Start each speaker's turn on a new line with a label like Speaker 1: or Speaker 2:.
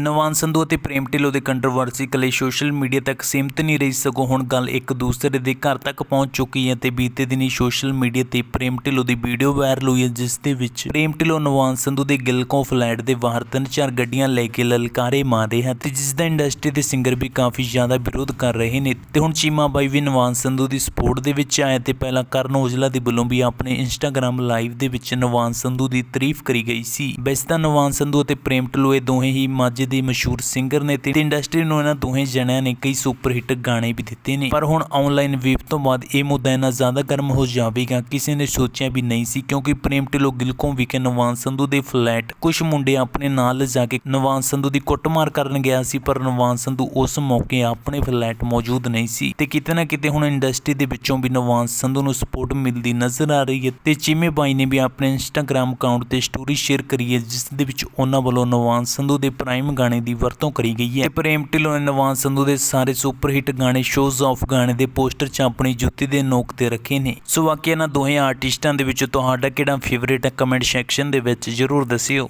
Speaker 1: ਨਵਾਨ ਸੰਧੂ ਅਤੇ ਪ੍ਰੇਮ ਢਿੱਲੋਂ ਦੇ ਕੰਟਰੋਵਰਸੀ ਇਕੱਲੇ ਸੋਸ਼ਲ ਮੀਡੀਆ ਤੱਕ ਸੀਮਤ ਨਹੀਂ ਰਹੀ ਸਗੋਂ ਹੁਣ ਗੱਲ ਇੱਕ ਦੂਸਰੇ ਦੇ ਘਰ ਤੱਕ ਪਹੁੰਚ ਚੁੱਕੀ ਹੈ ਤੇ ਬੀਤੇ ਦਿਨੀ ਸੋਸ਼ਲ ਮੀਡੀਆ ਤੇ ਪ੍ਰੇਮ ਢਿੱਲੋਂ ਦੀ ਵੀਡੀਓ ਵਾਇਰਲ ਹੋਈ ਹੈ, ਜਿਸ ਦੇ ਵਿੱਚ ਪ੍ਰੇਮ ਢਿੱਲੋਂ ਨਵਾਨ ਸੰਧੂ ਦੇ ਗਿਲਕੋਂ ਫਲੈਟ ਦੇ ਬਾਹਰ ਤਿੰਨ ਚਾਰ ਗੱਡੀਆਂ ਲੈ ਕੇ ਲਲਕਾਰੇ ਮਾਰ ਰਹੇ ਹਨ ਤੇ ਜਿਸ ਦਾ ਇੰਡਸਟਰੀ ਦੇ ਸਿੰਗਰ ਵੀ ਕਾਫੀ ਜ਼ਿਆਦਾ ਵਿਰੋਧ ਕਰ ਰਹੇ ਨੇ ਤੇ ਹੁਣ ਚੀਮਾ ਬਾਈ ਵੀ ਨਵਾਨ ਸੰਧੂ ਦੀ ਸਪੋਰਟ ਦੇ ਵਿੱਚ ਆਇਆ ਤੇ ਪਹਿਲਾਂ ਕਰਨ ਔਜਲਾ ਦੇ ਵੱਲੋਂ ਵੀ ਆਪਣੇ ਇੰਸਟਾਗ੍ਰam ਲਾਈਵ ਦੇ ਵਿੱਚ ਨਵਾਨ ਸੰਧੂ ਦੀ ਤਾਰੀਫ ਕਰੀ ਗਈ ਸੀ। ਵੈਸੇ ਤਾਂ ਨਵਾਨ ਸੰਧੂ ਅਤੇ ਪ੍ਰੇਮ ਢਿੱਲੋਂ ਇਹ ਦੋਵੇਂ ਹੀ ਮਾਝੇ ਦੇ ਮਸ਼ਹੂਰ ਸਿੰਗਰ ਨੇ ਤੇ ਇੰਡਸਟਰੀ ਨੂੰ ਇਹਨਾਂ ਦੋਹੇ ਜਣਿਆਂ ਨੇ ਕਈ ਸੁਪਰ ਹਿੱਟ ਗਾਣੇ ਵੀ ਦਿੱਤੇ ਨੇ। ਪਰ ਹੁਣ ਆਨਲਾਈਨ ਵੇਵ ਤੋਂ ਬਾਅਦ ਇਹ ਮੁੱਦਾ ਇੰਨਾ ਜ਼ਿਆਦਾ ਗਰਮ ਹੋ ਜਾਵੇਗਾ, ਕਿਸੇ ਨੇ ਸੋਚਿਆ ਵੀ ਨਹੀਂ ਸੀ ਕਿਉਂਕਿ ਪ੍ਰੇਮ ਢਿੱਲੋਂ ਗਿਲਕੋਂ ਵਿਖੇ ਨਵਾਨ ਸੰਧੂ ਦੇ ਫਲੈਟ ਕੁਝ ਮੁੰਡੇ ਆਪਣੇ ਨਾਲ ਜਾ ਕੇ ਨਵਾਨ ਸੰਧੂ ਦੀ ਕੁੱਟਮਾਰ ਕਰਨ ਗਿਆ ਸੀ, ਪਰ ਨਵਾਨ ਸੰਧੂ ਉਸ ਮੌਕੇ ਆਪਣੇ ਫਲੈਟ ਮੌਜੂਦ ਨਹੀਂ ਸੀ ਤੇ ਕਿਤੇ ਨਾ ਕਿਤੇ ਹੁਣ ਇੰਡਸਟਰੀ ਦੇ ਵਿੱਚੋਂ ਵੀ ਨਵਾਨ ਸੰਧੂ ਨੂੰ ਸਪੋਰਟ ਮਿਲਦੀ ਨਜ਼ਰ ਆ ਰਹੀ ਹੈ ਤੇ ਚੀਮੇ ਬਾਈ ਨੇ ਵੀ ਆਪਣੇ ਇੰਸਟਾਗ੍ਰam ਅਕਾਊਂਟ ਤੇ ਸਟੋਰੀ ਸ਼ੇਅਰ ਕਰੀ ਹੈ, ਜਿਸ ਦੇ ਵਿੱਚ ਉਹਨਾਂ ਵੱਲੋਂ ਨਵਾਨ ਸੰਧੂ ਦੇ ਪ੍ਰਾਈਮ ਗਾਣੇ ਦੀ ਵਰਤੋਂ ਕਰੀ ਗਈ ਹੈ। ਤੇ ਪ੍ਰੇਮ ਢਿੱਲੋਂ ਨੇ ਨਵਾਨ ਸੰਧੂ ਦੇ ਸਾਰੇ ਸੁਪਰ ਹਿੱਟ ਗਾਣੇ ਸ਼ੋਜ਼ ਆਫ ਗਾਣੇ ਦੇ ਪੋਸਟਰ 'ਚ ਆਪਣੀ ਜੁੱਤੀ ਦੇ ਨੋਕ ਤੇ ਰੱਖੇ ਨੇ। ਸੋ ਵਾਕਿਆ ਇਹਨਾਂ ਦੋਹੇ ਆਰਟਿਸਟਾਂ ਦੇ ਵਿੱਚ ਤੁਹਾਡਾ ਕਿਹੜਾ ਫੇਵਰੇਟ ਹੈ? ਕਮੈਂਟ ਸੈਕਸ਼ਨ ਦੇ ਵਿੱਚ ਜਰੂਰ ਦੱਸਿਓ।